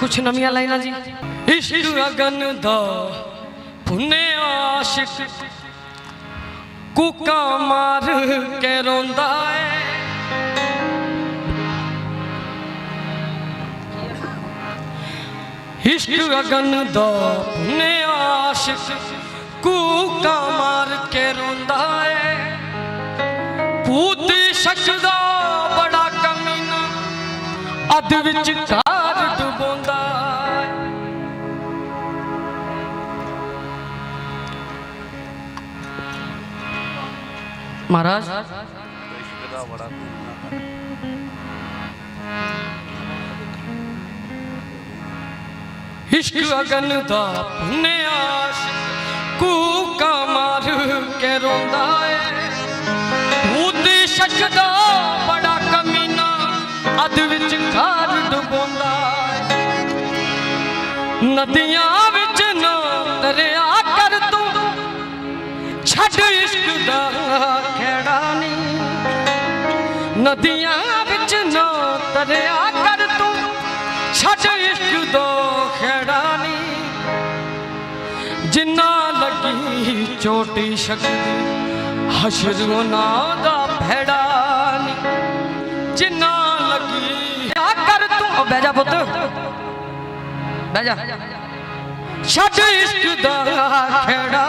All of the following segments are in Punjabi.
ਕੁਛ ਨਵੀਆਂ ਲਾਈਨਾਂ ਜੀ ਇਸ਼ਕ ਅਗਨ ਦਾ ਫੁੰਨੇ ਆਸ਼ਿਕ ਕੁਕਾ ਮਾਰ ਕੇ ਰੋਂਦਾ ਏ ਇਸ਼ਕ ਅਗਨ ਦਾ ਫੁੰਨੇ ਆਸ਼ਿਕ ਕੁਕਾ ਮਾਰ ਕੇ ਰੋਂਦਾ ਏ ਭੂਤ ਸ਼ਕ ਦਾ ਬੜਾ ਕਮੀਨਾ ਅੱਧ ਵਿੱਚ ਮਹਾਰਾਜ। ਇਸ਼ਕ ਦਾ ਅਗਨ ਦਾ ਪੁੰਨੇ ਆਸ਼ਿਕ ਕੂਕਾ ਮਾਰ ਕੇ ਰੋਂਦਾ ਏ। ਭੂਤ ਸ਼ਕ ਦਾ ਬੜਾ ਕਮੀਨਾ, ਅੱਧ ਵਿੱਚ ਕਾਰ ਡੁਬੋਂਦਾ ਏ। ਨਦੀਆਂ ਵਿੱਚ ਨਾ ਦਰਿਆ ਕਰ ਤੂੰ, ਛੱਡ ਇਸ਼ਕ ਦਾ ਨਦੀਆਂ ਵਿੱਚ ਨਾ ਦਰਿਆ ਕਰ ਤੂੰ। ਛੱਡ ਇਸ਼ਕ ਦਾ ਖੇੜਾ ਜਿੰਨਾ ਲੱਗੀ ਛੋਟੀ ਸ਼ਕਤੀ ਹਸ਼ਰ ਉਹਨਾਂ ਦਾ ਭੈੜਾ ਜਿੰਨਾ ਲੱਗੀ ਆ ਕਰ ਤੂੰ। ਉਹ ਬਹਿ ਜਾ ਪੁੱਤ। ਬਹਿ ਜਾ। ਛੱਡ ਇਸ਼ਕ ਦਾ ਖੇੜਾ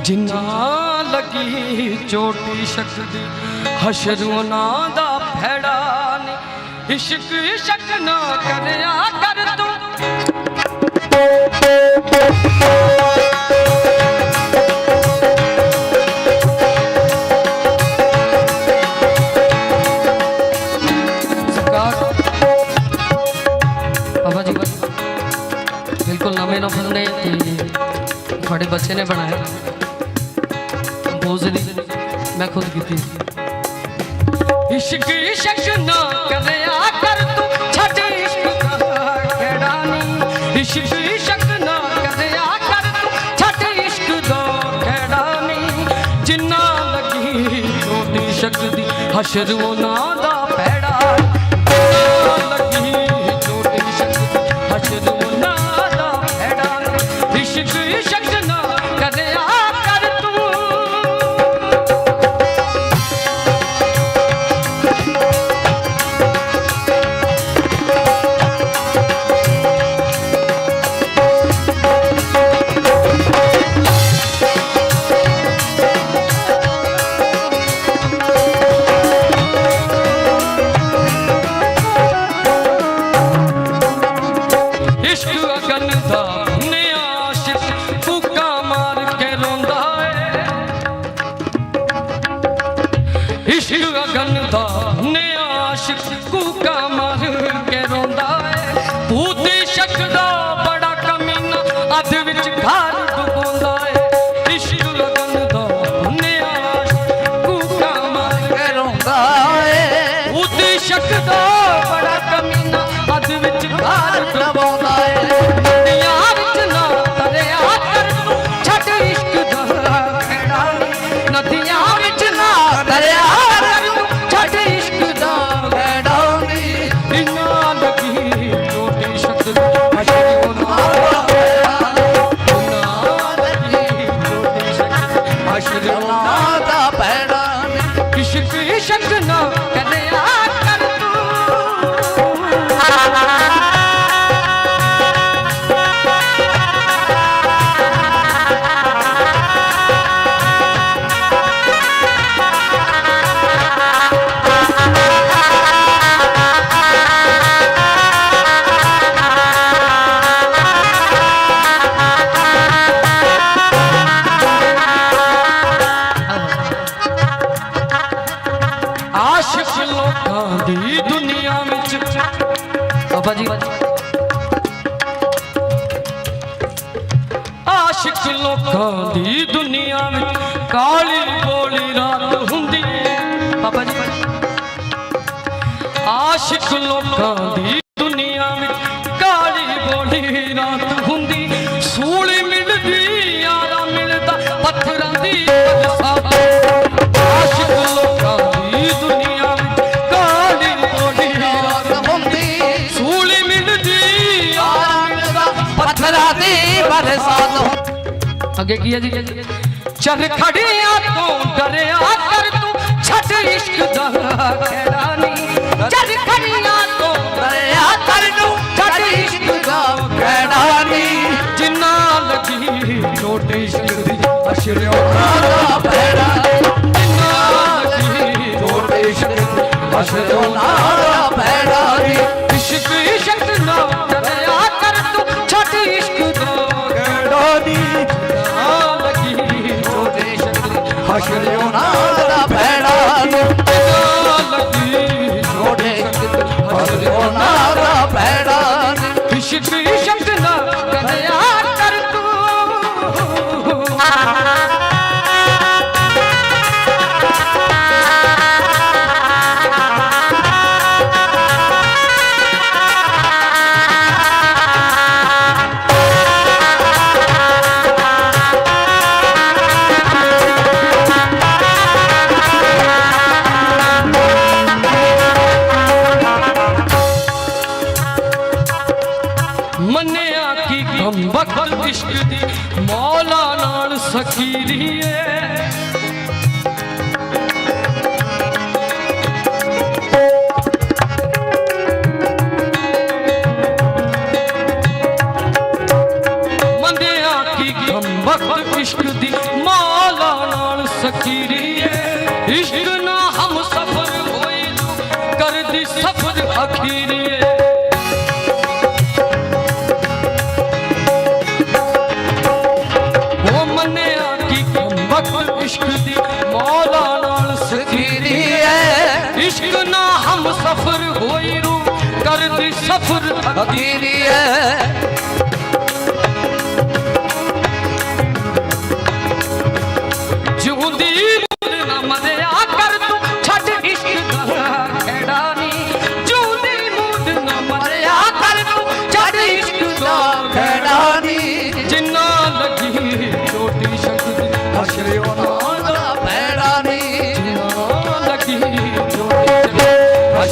ਜਿੰਨਾ ਲੱਗੀ ਚੋਟੀ ਸ਼ਕਦੀ ਹਸ਼ਰ ਉਹਨਾਂ ਦਾ ਭੈੜਾ ਨਹੀਂ ਇਸ਼ਕ ਇਸ਼ਕ ਨਾ ਕਰਿਆ ਕਰ ਤੂੰ। ਬਾਬਾ ਜੀ ਬਿਲਕੁਲ ਨਵੇਂ ਨਵੇਂ ਨੇ ਤੁਹਾਡੇ ਬੱਚੇ ਨੇ ਬਣਾਇਆ। ਕੰਪੋਜ਼ ਦੀ ਮੈਂ ਖੁਦ ਕੀਤੀ। ਇਸ਼ਕ ਇਸ਼ਕ ਨਾ ਕਰਿਆ ਕਰ ਤੂੰ, ਛੱਡ ਇਸ਼ਕ ਦਾ ਖੇੜਾ ਨਹੀਂ। ਇਸ਼ਕ ਇਸ਼ਕ ਨਾ ਕਰਿਆ ਕਰ ਤੂੰ, ਛੱਡ ਇਸ਼ਕ ਦਾ ਖੇੜਾ ਨਹੀਂ। ਜਿੰਨਾ ਲੱਗੀ ਛੋਟੀ ਸ਼ਕਤੀ, ਹਸ਼ਰ ਉਹਨਾਂ ਦਾ ਇਸ਼ਕ ਬਾਬਾ ਜੀ ਆਸ਼ਿਕ ਲੋਕਾਂ ਦੀ ਦੁਨੀਆ ਵਿੱਚ ਕਾਲੀ ਬੋਲੀ ਰਾਤ ਹੁੰਦੀ ਬਾਬਾ ਜੀ ਆਸ਼ਿਕ ਲੋਕਾਂ ਦੀ ਅੱਗੇ ਕੀ ਹੈ ਜੀ? ਚੱਲ ਖੜਿਆ ਤੂੰ ਡਰਿਆ ਕਰ, ਤੂੰ ਛੱਡ ਇਸ਼ਕ ਦਾ ਖੇੜਾ ਨਹੀਂ। ਚੱਲ ਖੜਿਆ ਤੂੰ ਦਰਿਆ ਕਰ ਨੂੰ ਛੱਡ ਇਸ਼ਕ ਦਾ ਖੜਾ ਨਹੀਂ। ਜਿੰਨਾ ਲੱਗੀ ਚੋਟ ਇਸ਼ਕ ਦੀ ਅਸ਼ਰਿਓ ਦਾ ਪੈੜਾ ਜਿੰਨਾ ਲੱਗੀ ਛੋਟੇ ਇਸ਼ਕ ਹਸਦੋ ਨਾ ਪੈੜਾ ਨਾਲ ਸਖੀਰੀ ਕੀ ਗਮ ਇਸ਼ਕ ਦੀ ਮੌਲਾ ਨਾਲ ਸਖੀਰੀ ਇਸ਼ਕ ਨਾ ਹਮ ਸਫਰ ਹੋਈ ਕਰਦੀ ਸਫਰ ਅਖੀਰੀ ਸਫਰ ਹੋਈ ਰੂ ਕਰਦੀ ਸਫਰ ਖੀਰੀ ਹੈ ਜਿਉਂਦੀ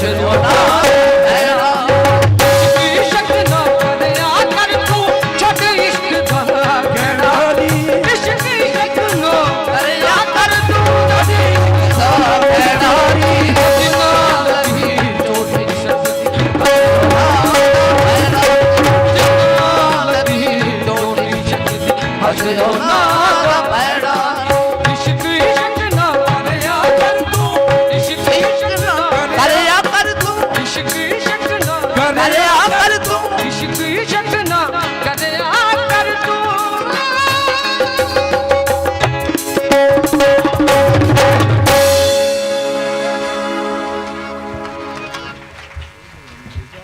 ਪੈੜਾ ਨਹੀਂ